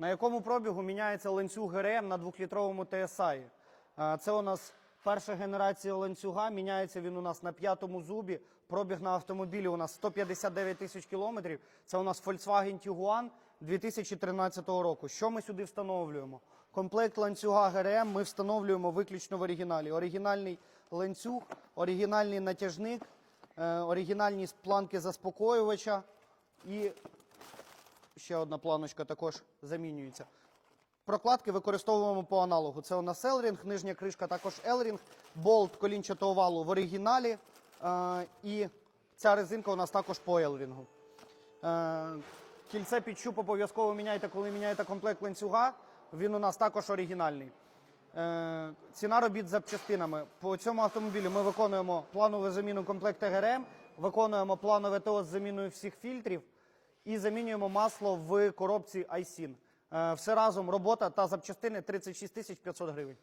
На якому пробігу міняється ланцюг ГРМ на 2-літровому TSI? Е, Це у нас перша генерація ланцюга. Міняється він у нас на п'ятому зубі. Пробіг на автомобілі у нас 159 тисяч кілометрів. Це у нас Volkswagen Tiguan 2013 року. Що ми сюди встановлюємо? Комплект ланцюга ГРМ ми встановлюємо виключно в оригіналі. Оригінальний ланцюг, оригінальний натяжник, е, оригінальні планки заспокоювача і ще одна планочка також замінюється. Прокладки використовуємо по аналогу. Це у нас Елрінг, нижня кришка також Елрінг, болт колінчатого валу в оригіналі. Е, і ця резинка у нас також по Елрінгу. Е, кільце під щуп обов'язково міняйте, коли міняєте комплект ланцюга. Він у нас також оригінальний. Е, ціна робіт запчастинами. По цьому автомобілю ми виконуємо планову заміну комплекту ГРМ, виконуємо планове ТО з заміною всіх фільтрів і замінюємо масло в коробці iSIN. Е, все разом робота та запчастини 36 тисяч 500 гривень.